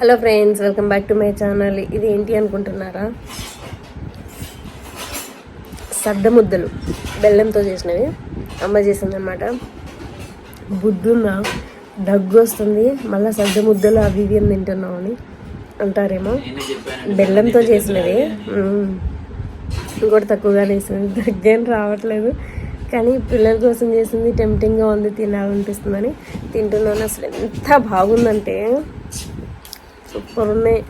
Hello friends welcome back to my channel. ఇది ఏంటి అనుకుంటున్నారా? సద్ద ముద్దలు బెల్లంతో చేసినవి. అమ్మ చేసిందనమాట బుద్ధున్న దగ్గు వస్తుంది మళ్ళీ సద్ద ముద్దలు అవి ఇవి అని తింటున్నాం అని అంటారేమో. బెల్లంతో చేసినవి. ఇంకోటి తక్కువగానే వేసింది దగ్గర రావట్లేదు. కానీ పిల్లల కోసం చేసింది టెంప్టింగ్గా ఉంది తినాలనిపిస్తుందని. తింటున్నాను అసలు ఎంత బాగుందంటే. సూపర్ ఉన్నాయి.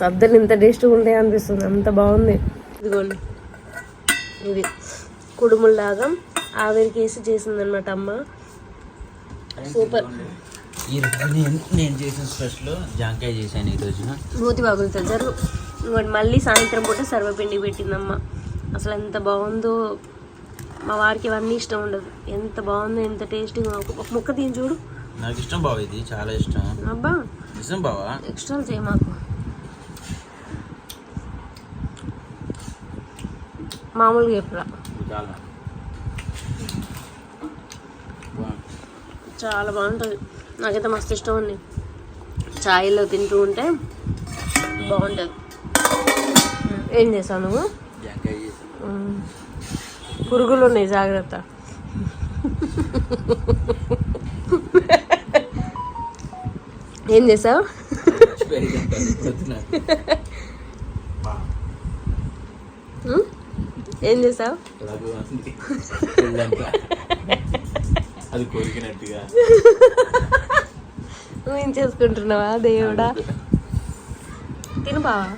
సద్దలు ఇంత టేస్ట్గా ఉంటాయి అనిపిస్తుంది. అంత బాగుంది. ఇదిగోండి. ఇది కుడుముల్లాగా ఆవిరికి వేసి చేసింది అనమాట అమ్మ సూపర్. నేను చేసిన స్పెషల్ జాంకాయ చేశాను ఈ రోజున మూతి బాగులుతుంది జరు ఇంకోటి మళ్ళీ సాయంత్రం పూట సర్వపిండి పెట్టిందమ్మ. అసలు ఎంత బాగుందో. మా వారికి ఇవన్నీ ఇష్టం ఉండదు. ఎంత బాగుందో ఎంత టేస్టీగా ఒక ముక్క తిని చూడు. నాకు ఇష్టం బావ ఇది చాలా ఇష్టం. అబ్బా. నిజం బావా? ఎక్స్ట్రా చేయి మాకు. మామూలుగా ఎప్పుడా చాలా. చాలా బాగుంటుంది. నాకైతే మస్తు ఇష్టం ఉంది ఛాయలో తింటూ ఉంటే బాగుంటుంది. ఏం చేసావు నువ్వు. పురుగులు ఉన్నాయి జాగ్రత్త. ఏం చేసావు? ఏం చేసావు. అది కొరికినట్టుగా నువ్వు చేసుకుంటున్నావా దేవుడా? తిను బావా.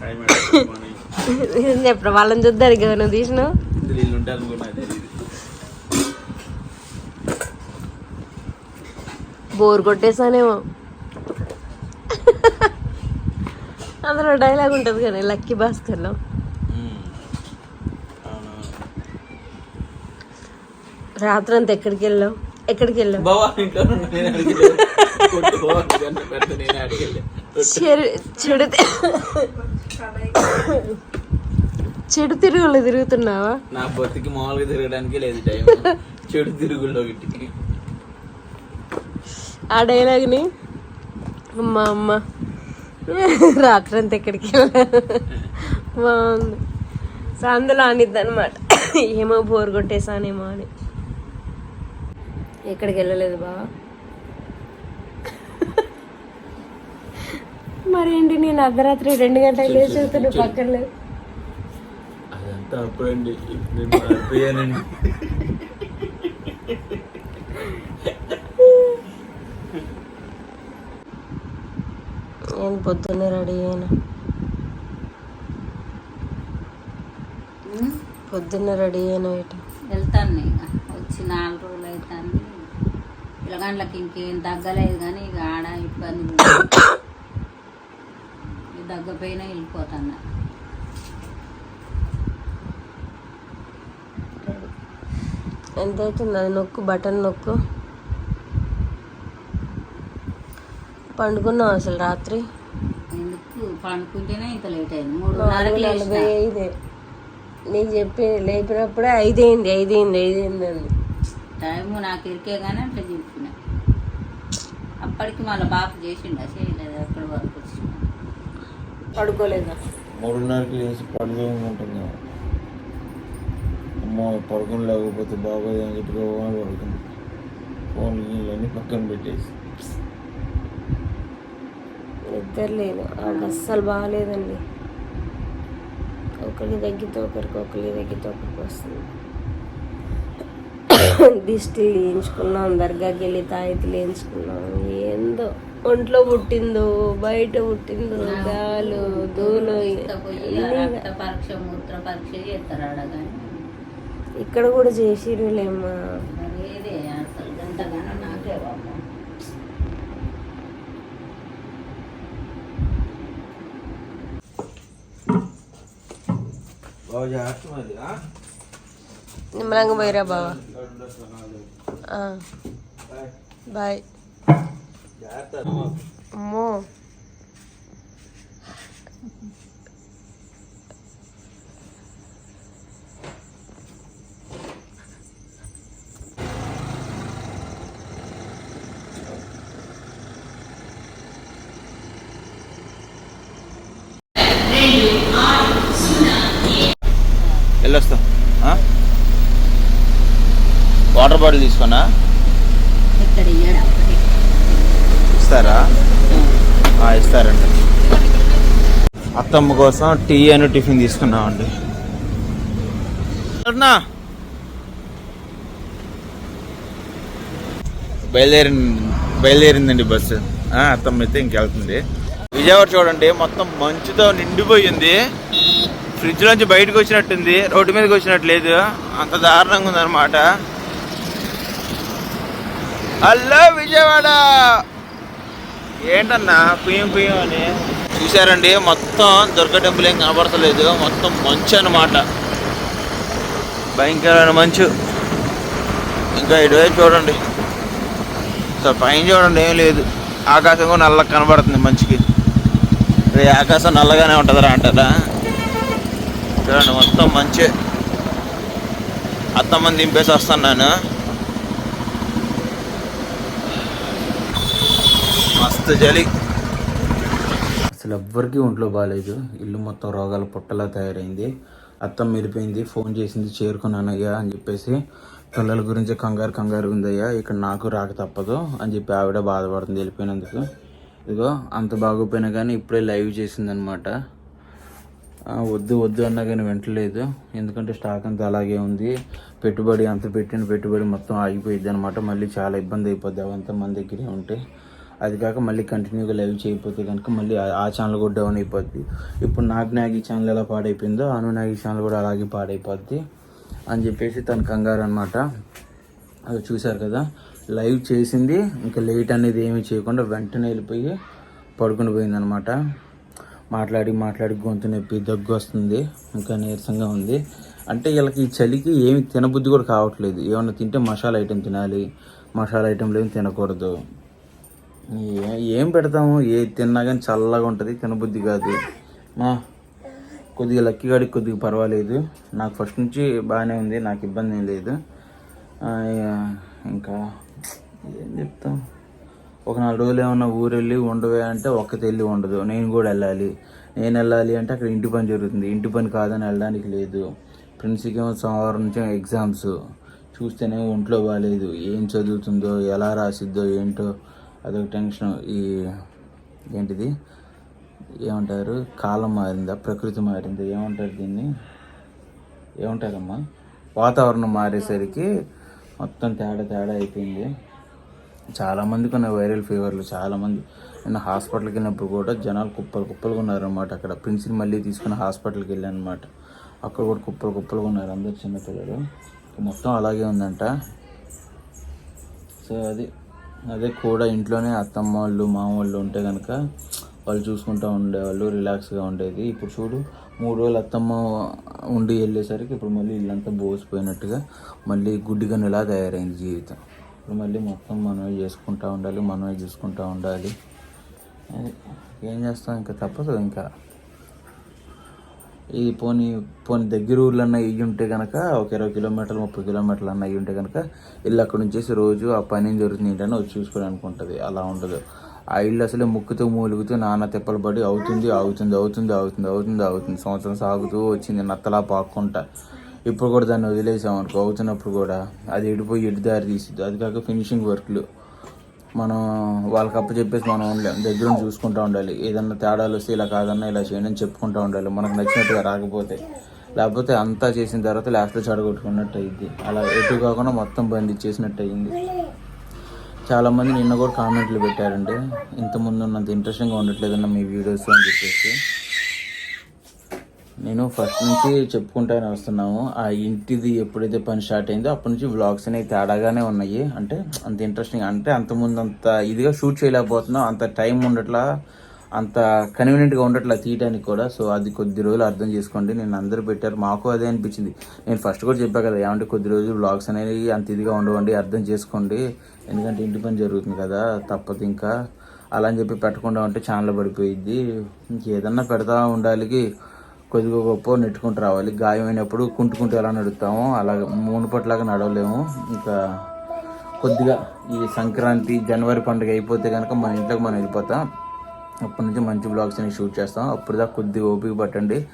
మార్నింగ్. చెప్పరా? వాళ్ళని చూద్దానికి కదా నువ్వు తీసినావు ఇందులో వీళ్ళు ఉంటారు కూడా నాకు తెలియదు బోర్ కొట్టేసానేమో అందులో డైలాగ్ ఉంటుంది కానీ లక్కీ భాస్కర్లో. రాత్రంతా ఎక్కడికి వెళ్ళావు? ఎక్కడికి వెళ్ళావు? చెడు చెడు తిరుగులు తిరుగుతున్నావా? నా బతికి మామూలుగా తిరగడానికి లేదు టైం చెడు తిరుగుల్లో ఆ డైలాగ్ని అమ్మ అమ్మ. రాత్రంతా ఎక్కడికి వెళ్ళా బాగుంది. సో అందులో అనిద్ది అనమాట ఏమో బోర్ కొట్టేసానేమో అని. ఎక్కడికి వెళ్ళలేదు బా మరేంటి నేను అర్ధరాత్రి రెండు గంటలు లేచి చూస్తున్నా పక్కన లేదు. అదంతా అప్పుడండి ఇప్పుడు నేను మారిపోయానండి నేను పొద్దున్నే రెడీ అయినా. పొద్దున్నే రెడీ అయినా ఇటు. వెళ్తాను ఇక. వచ్చి నాలుగు రోజులు అవుతుంది. పిల్లగాండ్లకి ఇంకేం తగ్గలేదు కానీ ఇక ఆడ ఇబ్బంది ఉంది. ఇక తగ్గపోయినా వెళ్ళిపోతాను. ఎంత అవుతుంది అది నొక్కు బటన్ నొక్కు? పండుకున్నావు అసలు రాత్రి? పండుకుంటేనే ఇంత లేట్ అయింది. మూడున్నరకు నాలుగు నలభై ఐదే నీకు చెప్పి లేపినప్పుడే ఐదైంది ఐదైంది ఐదైంది అంది. టైము నాకు ఇరికే కానీ అట్లా చెప్పిన. అప్పటికి మళ్ళీ బాబు చేసిండ చేయలేదు ఎక్కడి వరకు వచ్చిన. పడుకోలేదా? మూడున్నరకి లేచి పడుకోనుకుంటున్నా అమ్మో పడుకుని లేకపోతే బాగోదు అని చెప్పి ఫోన్ పడుకుంది. ఫోన్లు గీళ్ళని పక్కన పెట్టేసి. నిద్ర లేదు ఆవిడ అస్సలు బాగాలేదండి. ఒకరికి తగ్గితే ఒకరికి ఒకరికి తగ్గితే ఒకరికి వస్తుంది. దిష్టిలు వేయించుకున్నాం దర్గాకి వెళ్ళి తాయితీలు వేయించుకున్నాం ఏందో ఒంట్లో పుట్టిందో బయట పుట్టిందో గాలు దూలు ఇక్కడ కూడా చేసిరులేమ్మా మరి ఏదే అసలు ఎంతగానో నాకే బాబు బాగా జాగ్రత్త మరి నిమ్మలంగా పోయిరా బావా. బాయ్. అమ్మో వెళ్ళొస్తాం ఆ? వాటర్ బాటిల్ తీసుకున్నా ఇస్తారా? ఇస్తారండి. అత్తమ్మ కోసం టీ అని టిఫిన్ తీసుకున్నామండి. అరుణా? బయలుదేరింది బయలుదేరిందండి బస్సు. అత్తమ్మ అయితే ఇంకెళ్తుంది విజయవాడ చూడండి మొత్తం మంచుతో నిండిపోయింది. ఫ్రిడ్జ్ నుంచి బయటకు వచ్చినట్టుంది రోడ్డు మీదకి వచ్చినట్టు లేదు అంత దారుణంగా ఉందన్నమాట హలో విజయవాడ! ఏంటన్నా కుయ్యం కుయ్యం అని? చూసారండి మొత్తం దుర్గ టెంపుల్ ఏం కనబడతలేదు. మొత్తం మంచు అన్నమాట. భయంకరమైన మంచు. ఇంకా ఇటువైపు చూడండి. సో పైన చూడండి ఏం లేదు. ఆకాశం కూడా నల్లగా కనబడుతుంది మంచుకి. రే ఆకాశం నల్లగానే ఉంటుందిరా అంటారా? చూడండి మొత్తం మంచి. అత్తమ్మని దింపేసి వస్తున్నాను. మస్తు చలి అసలు ఎవ్వరికీ ఒంట్లో బాగాలేదు ఇల్లు మొత్తం రోగాల పుట్టలా తయారైంది. అత్తం వెళ్ళిపోయింది ఫోన్ చేసింది చేరుకున్నానయ్యా అని చెప్పేసి పిల్లల గురించి కంగారు కంగారు ఉందయ్యా. ఇక్కడ నాకు రాక తప్పదు అని చెప్పి ఆవిడ బాధపడుతుంది వెళ్ళిపోయినందుకు. ఇదిగో అంత బాగోపోయినా కానీ ఇప్పుడే లైవ్ చేసిందనమాట. వద్దు వద్దు అన్నా కానీ వింటలేదు. ఎందుకంటే స్టాక్ అంతా అలాగే ఉంది. పెట్టుబడి అంత పెట్టిన పెట్టుబడి మొత్తం ఆగిపోయింది అనమాట మళ్ళీ చాలా ఇబ్బంది అయిపోద్ది. అవంతా మన దగ్గరే ఉంటే అది కాక మళ్ళీ కంటిన్యూగా లైవ్ చేయకపోతే కనుక మళ్ళీ ఆ- ఛానల్ కూడా డౌన్ అయిపోద్ది. ఇప్పుడు నాకు నాగి ఛానల్ ఎలా పాడైపోయిందో అను నాగి ఛానల్ కూడా అలాగే పాడైపోద్ది అని చెప్పేసి తన కంగారు అనమాట అది చూశారు కదా లైవ్ చేసింది ఇంకా లేట్ అనేది ఏమీ చేయకుండా వెంటనే వెళ్ళిపోయి పడుకుని పోయిందనమాట మాట్లాడి మాట్లాడి గొంతు నొప్పి దగ్గు వస్తుంది ఇంకా నీరసంగా ఉంది. అంటే వీళ్ళకి ఈ చలికి ఏమి తినబుద్ధి కూడా కావట్లేదు. ఏమన్నా తింటే మసాలా ఐటెం తినాలి మసాలా ఐటెంలు ఏమి తినకూడదు. ఏం పెడతాము? ఏ తిన్నా కానీ చల్లగా ఉంటుంది తినబుద్ధి కాదు. మా కొద్దిగా లక్కీ గాడికి కొద్దిగా పర్వాలేదు. నాకు ఫస్ట్ నుంచి బాగానే ఉంది నాకు ఇబ్బంది ఏం లేదు. ఇంకా ఏం చెప్తాం? ఒక నాలుగు రోజులు ఏమన్నా ఊరు వెళ్ళి ఉండవే అంటే ఒక్క తెల్లి ఉండదు. నేను కూడా వెళ్ళాలి. నేను వెళ్ళాలి అంటే అక్కడ ఇంటి పని జరుగుతుంది. ఇంటి పని కాదని వెళ్ళడానికి లేదు. ఫ్రెండ్స్కి ఏమో సోమవారం నుంచి ఎగ్జామ్స్. చూస్తేనే ఒంట్లో బాగాలేదు ఏం చదువుతుందో ఎలా రాసిద్దో ఏంటో అదొక టెన్షన్. ఈ ఏంటిది? ఏమంటారు? కాలం మారిందా? ప్రకృతి మారిందా? ఏమంటారు దీన్ని? ఏమంటారమ్మా? వాతావరణం మారేసరికి మొత్తం తేడా తేడా అయిపోయింది. చాలామందికి ఉన్న వైరల్ ఫీవర్లు చాలామంది నేను హాస్పిటల్కి వెళ్ళినప్పుడు కూడా జనాలు కుప్పలు కుప్పలుగా ఉన్నారనమాట అక్కడ. ప్రిన్సిని మళ్ళీ తీసుకుని హాస్పిటల్కి వెళ్ళాను అనమాట అక్కడ కూడా కుప్పలు కుప్పలుగా ఉన్నారు అందరు చిన్నపిల్లలు. మొత్తం అలాగే ఉందంట. సో అది అదే కూడా ఇంట్లోనే అత్తమ్మ వాళ్ళు మామ వాళ్ళు ఉంటే కనుక వాళ్ళు చూసుకుంటూ ఉండేవాళ్ళు రిలాక్స్గా ఉండేది. ఇప్పుడు చూడు మూడు రోజులు అత్తమ్మ ఉండి వెళ్ళేసరికి ఇప్పుడు మళ్ళీ ఇల్లంతా బోసిపోయినట్టుగా మళ్ళీ గుడ్డిగా ఇలా తయారైంది జీవితం. ఇప్పుడు మళ్ళీ మొత్తం మనమే చేసుకుంటూ ఉండాలి మనమే చూసుకుంటూ ఉండాలి. ఏం చేస్తాం? ఇంకా తప్పదు ఇంకా. ఈ పోనీ పోనీ దగ్గర ఊర్లన్నా అన్న ఇవి ఉంటే కనుక ఒక ఇరవై కిలోమీటర్లు ముప్పై కిలోమీటర్లు అన్న ఇవి ఉంటే కనుక ఇల్లు అక్కడ నుంచేసి రోజు ఆ పని జరుగుతుంది ఏంటని వచ్చి చూసుకోవడానికి ఉంటుంది అలా ఉండదు. ఆ ఇల్లు అసలే ముక్కుతూ మూలుగుతూ నాన్న తిప్పలు పడి అవుతుంది అవుతుంది అవుతుంది అవుతుంది అవుతుంది అవుతుంది. సంవత్సరం సాగుతూ వచ్చింది నత్తలా పాక్కుంటా. ఇప్పుడు కూడా దాన్ని వదిలేసాం అనుకో అవుతున్నప్పుడు కూడా అది ఎడిపోయి ఎడి దారి అది కాక ఫినిషింగ్ వర్క్లు మనం వాళ్ళకి అప్పు చెప్పేసి మనం ఉండలేం దగ్గర చూసుకుంటూ ఉండాలి. ఏదన్నా తేడాలు వస్తే ఇలా కాదన్నా ఇలా చేయండి అని చెప్పుకుంటూ ఉండాలి. మనకు నచ్చినట్టుగా రాకపోతే. లేకపోతే అంతా చేసిన తర్వాత లాస్ట్లో చెడగొట్టుకున్నట్టు అయింది అలా ఎటు కాకుండా మొత్తం బంద్ ఇచ్చేసినట్టు అయింది చాలామంది నిన్న కూడా కామెంట్లు పెట్టారంటే ఇంతకుముందు ఉన్నంత ఇంట్రెస్టింగ్గా ఉండట్లేదన్న మీ వీడియోస్ అని చెప్పేసి. నేను ఫస్ట్ నుంచి చెప్పుకుంటానే వస్తున్నాము. ఆ ఇంటిది ఎప్పుడైతే పని స్టార్ట్ అయిందో అప్పటి నుంచి వ్లాగ్స్ అనేవి తేడాగానే ఉన్నాయి. అంటే అంత ఇంట్రెస్టింగ్ అంటే అంతకుముందు అంత ఇదిగా షూట్ చేయలేకపోతున్నాం. అంత టైం ఉండట్లా అంత కన్వీనియంట్గా ఉండట్లా తీయడానికి కూడా. సో అది కొద్ది రోజులు అర్థం చేసుకోండి. నేను అందరూ పెట్టారు. మాకు అదే అనిపించింది. నేను ఫస్ట్ కూడా చెప్పా కదా ఏమంటే కొద్ది రోజులు వ్లాగ్స్ అనేవి అంత ఇదిగా ఉండవండి అర్థం చేసుకోండి. ఎందుకంటే ఇంటి పని జరుగుతుంది కదా తప్పదు ఇంకా. అలా అని చెప్పి పెట్టకుండా ఉంటే ఛానల్ పడిపోయిద్ది. ఇంకేదన్నా పెడతా ఉండాలి కొద్దిగా గొప్ప నెట్టుకుంటూ రావాలి. గాయమైనప్పుడు కుంటుకుంటూ ఎలా నడుస్తామో అలాగే మునుపట్లాగా నడవలేము. ఇంకా కొద్దిగా ఈ సంక్రాంతి జనవరి పండుగ అయిపోతే కనుక మన ఇంట్లోకి మనం వెళ్ళిపోతాం. అప్పటి నుంచి మంచి బ్లాగ్స్ అని షూట్ చేస్తాం. అప్పుడు దాకా కొద్దిగా ఓపిక పట్టండి.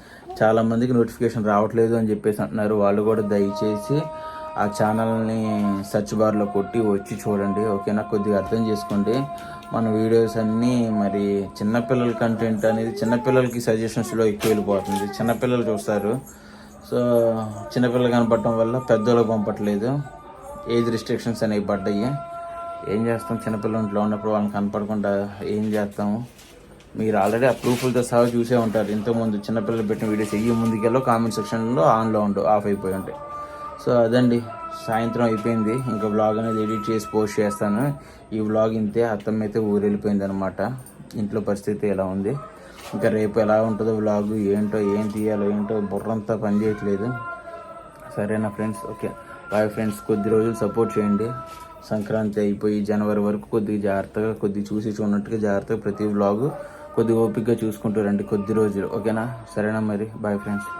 చాలా మందికి నోటిఫికేషన్ రావట్లేదు అని చెప్పేసి అంటున్నారు. వాళ్ళు కూడా దయచేసి ఆ ఛానల్ని సెర్చ్ బార్లో కొట్టి వచ్చి చూడండి ఓకేనా? కొద్దిగా అర్థం చేసుకోండి. మన వీడియోస్ అన్నీ మరి చిన్నపిల్లల కంటెంట్ అనేది చిన్నపిల్లలకి సజెషన్స్లో ఎక్కువ వెళ్ళిపోతుంది. చిన్నపిల్లలు చూస్తారు. సో చిన్నపిల్లలు కనపడటం వల్ల పెద్దోళ్ళకి పంపట్లేదు. ఏజ్ రిస్ట్రిక్షన్స్ అనేవి పడ్డాయి. ఏం చేస్తాం? చిన్నపిల్లలు ఇంట్లో ఉన్నప్పుడు వాళ్ళని కనపడకుండా ఏం చేస్తాము మీరు ఆల్రెడీ ఆ ప్రూఫ్లతో సహా చూసే ఉంటారు. ఇంతకుముందు చిన్నపిల్లలు పెట్టిన వీడియోస్ ఈ ముందుకెళ్ళో కామెంట్ సెక్షన్లో ఆన్లో ఉండు ఆఫ్ అయిపోయి ఉంటాయి. సో అదండి. సాయంత్రం అయిపోయింది. ఇంకా వ్లాగ్ అనేది ఎడిట్ చేసి పోస్ట్ చేస్తాను. ఈ వ్లాగ్ ఇంతే అత్తమ్మ అయితే ఊరు వెళ్ళిపోయింది అనమాట ఇంట్లో పరిస్థితి ఎలా ఉంది? ఇంకా రేపు ఎలా ఉంటుందో బ్లాగ్ ఏంటో ఏం తీయాలో ఏంటో బుర్రంతా పని చేయట్లేదు. సరేనా ఫ్రెండ్స్ ఓకే బాయ్ ఫ్రెండ్స్ కొద్ది రోజులు సపోర్ట్ చేయండి. సంక్రాంతి అయిపోయి జనవరి వరకు కొద్దిగా జాగ్రత్తగా కొద్దిగా చూసి చూడనట్టుగా జాగ్రత్తగా ప్రతి బ్లాగు కొద్దిగా ఓపికగా చూసుకుంటారండి కొద్ది రోజులు. ఓకేనా సరేనా మరి? Bye friends